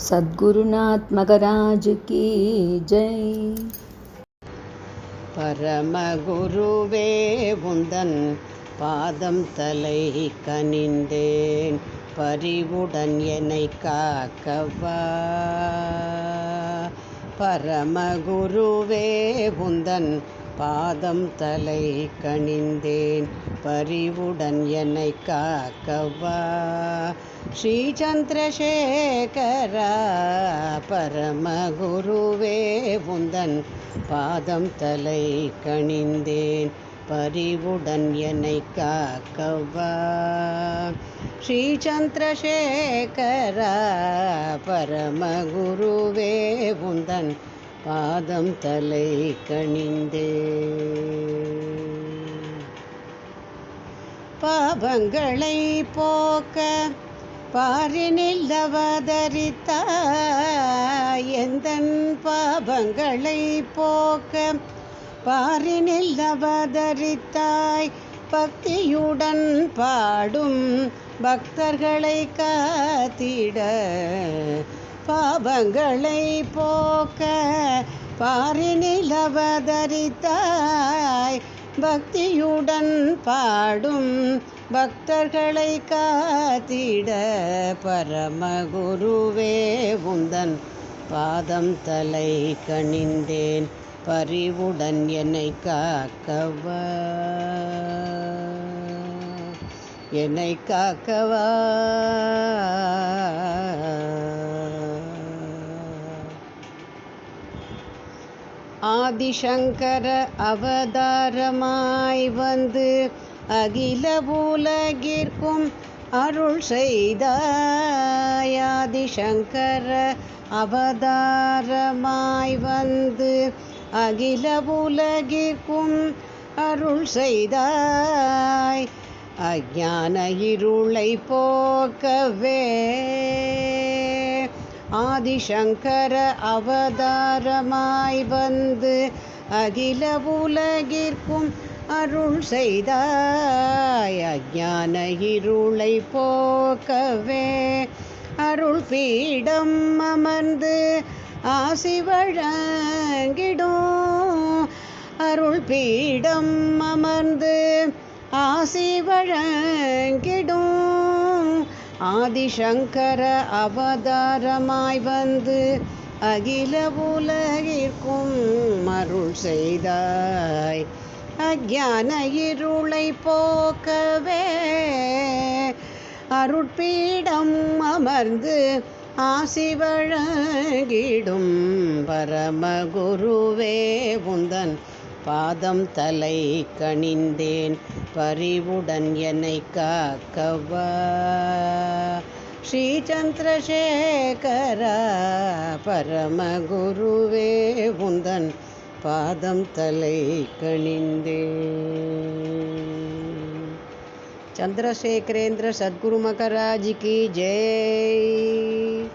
सद्गुरुनाथ मगराज की जय பரமகுருவே உந்தன் பாதம் தலை கனிந்தேன் பரிவுடன் என்னை காக்கவா பரமகுருவே உந்தன் பாதம் தலை கணிந்தேன் பரிவுடன் என்னை காக்கவா? ஸ்ரீ சந்திரசேகரா பரமகுருவே உந்தன் பாதம் தலை கணிந்தேன் பரிவுடன் என்னை காக்கவா? ஸ்ரீ சந்திரசேகரா பரமகுருவே உந்தன் பாதம் தலை கணிந்தேன் பாபங்களை போக்க பாரினில் அவதரித்தாய் எந்தன் பாவங்களை போக்க பாரினில் அவதரித்தாய் பக்தியுடன் பாடும் பக்தர்களை காத்திட பாவங்களை போக்க பாரினில் அவதரித்தாய் பக்தியுடன் பாடும் பக்தர்களை காத்திட பரமகுருவே உந்தன் பாதம் தலை கணிந்தேன் பரிவுடன் என்னை காக்கவா. என்னை காக்கவா. ஆதிசங்கர அவதாரமாய் வந்து அகில உலகிற்கும் அருள் செய்தாய். ஆதிசங்கர அவதாரமாய் வந்து அகில உலகிற்கும் அருள் செய்தாய். அஜான இருளை போக்கவே ஆதிசங்கர அவதாரமாய் வந்து அகில உலகிற்கும் அருள் செய்தாய். அஜான இருளை போக்கவே அருள் பீடம் அமர்ந்து ஆசி வழங்கிடும். அருள் பீடம் அமர்ந்து ஆசி வழங்கிடும். ஆதிசங்கர அவதாரமாய் வந்து அகில உலகிற்கும் மருள் செய்தாய். அஜான இருளை போக்கவே அருட்பீடம் அமர்ந்து ஆசி வழங்கிடும் பரமகுருவே உந்தன் பாதம் தலை கணிந்தேன் பரிவுடன் என்னை காக்கவா. ஸ்ரீ சந்திரசேகரா பரமகுருவே உந்தன் பாதம் தலை கணிந்தேன் சந்திரசேகரேந்திர சத்குரு மகராஜிக்கு ஜெய்.